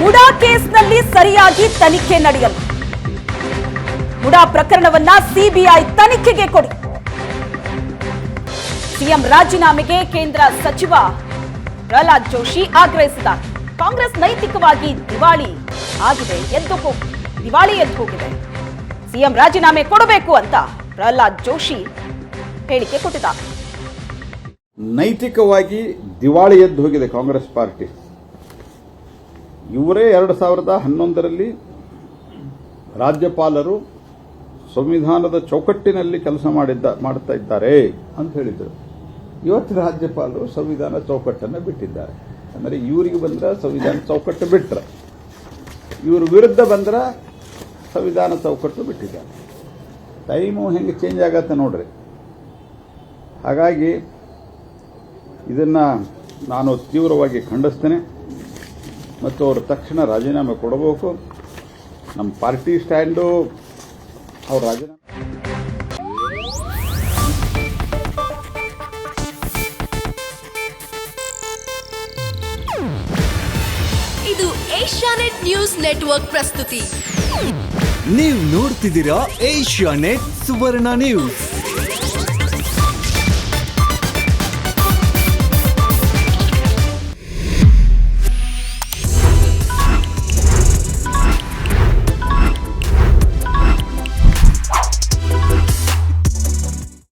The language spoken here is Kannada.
ಮುಡಾ ಕೇಸ್ನಲ್ಲಿ ಸರಿಯಾಗಿ ತನಿಖೆ ನಡೆಯಲ್ಲ ಮುಡಾ ಪ್ರಕರಣವನ್ನ ಸಿಬಿಐ ತನಿಖೆಗೆ ಕೊಡಿ. ಸಿಎಂ ರಾಜೀನಾಮೆಗೆ ಕೇಂದ್ರ ಸಚಿವ ಪ್ರಹ್ಲಾದ್ ಜೋಶಿ ಆಗ್ರಹಿಸಿದ್ದಾರೆ. ಕಾಂಗ್ರೆಸ್ ನೈತಿಕವಾಗಿ ದಿವಾಳಿ ಆಗಿದೆ ಎದ್ದು ಹೋಗಿ ದಿವಾಳಿ ಎದ್ದು ಹೋಗಿದೆ. ಸಿಎಂ ರಾಜೀನಾಮೆ ಕೊಡಬೇಕು ಅಂತ ಪ್ರಹ್ಲಾದ್ ಜೋಶಿ ಹೇಳಿಕೆ ಕೊಟ್ಟಿದ್ದಾರೆ. ನೈತಿಕವಾಗಿ ದಿವಾಳಿ ಎದ್ದು ಹೋಗಿದೆ ಕಾಂಗ್ರೆಸ್ ಪಾರ್ಟಿ. ಇವರೇ ಎರಡು ಸಾವಿರದ ಹನ್ನೊಂದರಲ್ಲಿ ರಾಜ್ಯಪಾಲರು ಸಂವಿಧಾನದ ಚೌಕಟ್ಟಿನಲ್ಲಿ ಕೆಲಸ ಮಾಡಿದ್ದ, ಮಾಡ್ತಾ ಇದ್ದಾರೆ ಅಂತ ಹೇಳಿದರು. ಇವತ್ತು ರಾಜ್ಯಪಾಲರು ಸಂವಿಧಾನ ಚೌಕಟ್ಟನ್ನು ಬಿಟ್ಟಿದ್ದಾರೆ. ಅಂದರೆ ಇವರಿಗೆ ಬಂದ್ರೆ ಸಂವಿಧಾನ ಚೌಕಟ್ಟು ಬಿಟ್ಟರೆ ಇವ್ರ ವಿರುದ್ಧ ಬಂದ್ರೆ ಸಂವಿಧಾನ ಚೌಕಟ್ಟು ಬಿಟ್ಟಿದ್ದಾರೆ. ಟೈಮು ಹೆಂಗೆ ಚೇಂಜ್ ಆಗತ್ತೆ ನೋಡ್ರಿ. ಹಾಗಾಗಿ ಇದನ್ನು ನಾನು ತೀವ್ರವಾಗಿ ಖಂಡಿಸ್ತೇನೆ. ಮತ್ತು ಅವರು ತಕ್ಷಣ ರಾಜೀನಾಮೆ ಕೊಡಬೇಕು. ನಮ್ಮ ಪಾರ್ಟಿ ಸ್ಟ್ಯಾಂಡು ಅವ್ರ ರಾಜೀನಾಮೆ ಇದು ಏಷ್ಯಾನೆಟ್ ನ್ಯೂಸ್ ನೆಟ್ವರ್ಕ್ ಪ್ರಸ್ತುತಿ. ನೀವು ನೋಡ್ತಿದ್ದೀರಾ ಏಷ್ಯಾನೆಟ್ ಸುವರ್ಣ ನ್ಯೂಸ್.